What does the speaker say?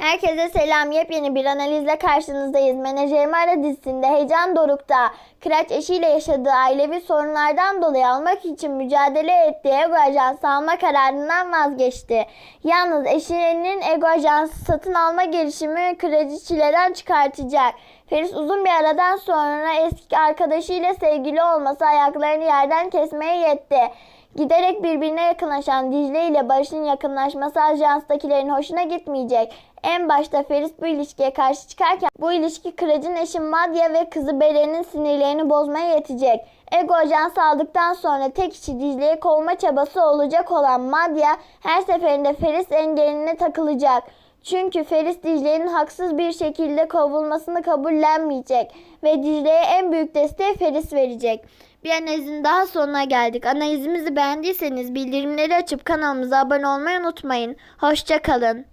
Herkese selam. Yepyeni bir analizle karşınızdayız. Menajerimi Ara dizisinde heyecan dorukta. Kıraç eşiyle yaşadığı ailevi sorunlardan dolayı almak için mücadele ettiği Ego Ajansı alma kararından vazgeçti. Yalnız eşinin Ego Ajansı satın alma girişimi Kıraç'ı çileden çıkartacak. Feris uzun bir aradan sonra eski arkadaşıyla sevgili olması ayaklarını yerden kesmeye yetti. Giderek birbirine yakınlaşan Dicle ile Barış'ın yakınlaşması ajanstakilerin hoşuna gitmeyecek. En başta Feris bu ilişkiye karşı çıkarken bu ilişki Kırac'ın eşi Madya ve kızı Beren'in sinirlerini bozmaya yetecek. Ego ajans aldıktan sonra tek işi Dicle'yi kovma çabası olacak olan Madya her seferinde Feris engeline takılacak. Çünkü Feris Dicle'nin haksız bir şekilde kovulmasını kabullenmeyecek ve Dicle'ye en büyük desteği Feris verecek. Bir analizin daha sonuna geldik. Analizimizi beğendiyseniz bildirimleri açıp kanalımıza abone olmayı unutmayın. Hoşça kalın.